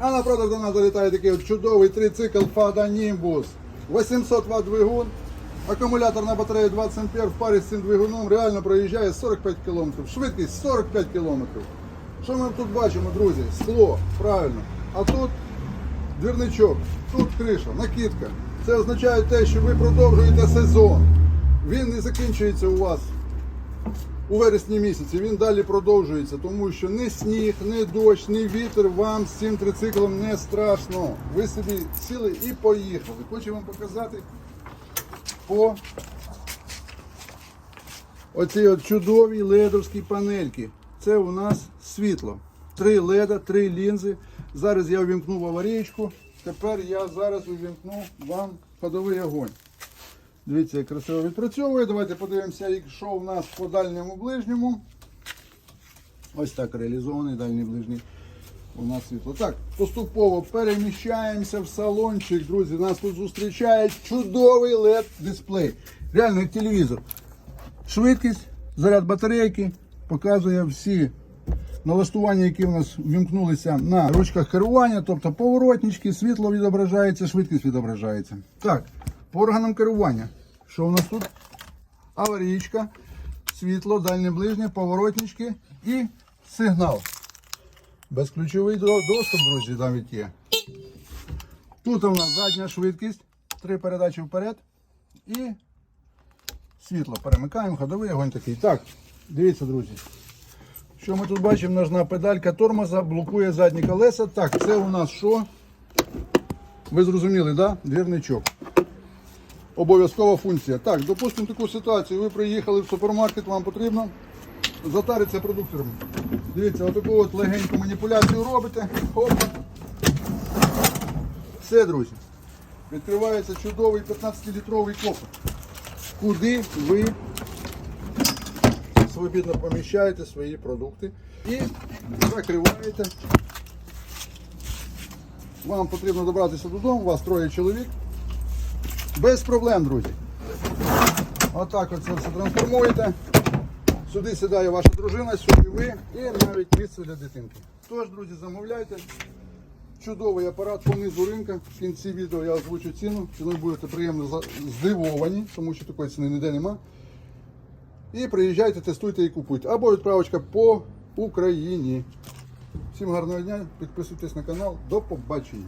А на продаж до нас залітає такий от чудовий трицикл Fada Nimbus. 800 Вт двигун, акумуляторна батарея 20 А в парі з цим двигуном реально проїжджає 45 км. Швидкість 45 км. Що ми тут бачимо, друзі? Скло, правильно. А тут двірничок, тут криша, накидка. Це означає те, що ви продовжуєте сезон. Він не закінчується у вас у вересні місяці. Він далі продовжується, тому що ні сніг, ні дощ, ні вітер вам з цим трициклом не страшно. Ви собі сіли і поїхали. Хочу вам показати по оцій от чудовій ледовській панельки. Це у нас світло. Три леда, три лінзи. Зараз я увімкнув аварійку. Тепер я зараз увімкну вам ходовий огонь. Дивіться, як красиво відпрацьовує. Давайте подивимося, що у нас по дальньому ближньому. Ось так реалізований дальній ближній. У нас світло. Так, поступово переміщаємося в салончик, друзі. Нас тут зустрічає чудовий LED дисплей. Реально як телевізор. Швидкість, заряд батарейки показує всі налаштування, які в нас вімкнулися на ручках керування, тобто поворотнички, світло відображається, швидкість відображається. Так, по органам керування. Що у нас тут? Аварійка, світло, дальнє ближнє, поворотнички і сигнал. Безключовий доступ, друзі, навіть є. Тут у нас задня швидкість, три передачі вперед і світло. Перемикаємо, ходовий огонь такий. Так, дивіться, друзі. Що ми тут бачимо? Ножна педалька тормоза блокує задні колеса. Так, це у нас що? Ви зрозуміли, да? Двірничок. Обов'язкова функція. Так, допустимо таку ситуацію. Ви приїхали в супермаркет, вам потрібно затаритися продуктором. Дивіться, отаку от легеньку маніпуляцію робите. Хоп. Все, друзі. Відкривається чудовий 15-літровий кофр. Куди ви свобідно поміщаєте свої продукти і закриваєте. Вам потрібно добратися додому, у вас троє чоловік. Без проблем, друзі. Отак оце все трансформуєте. Сюди сідає ваша дружина, сюди ви і навіть місце для дитинки. Тож, друзі, замовляйте. Чудовий апарат понизу ринка. В кінці відео я озвучу ціну. Ціною будете приємно здивовані, тому що такої ціни ніде нема. І приїжджайте, тестуйте і купуйте. Або відправочка по Україні. Всім гарного дня, підписуйтесь на канал. До побачення.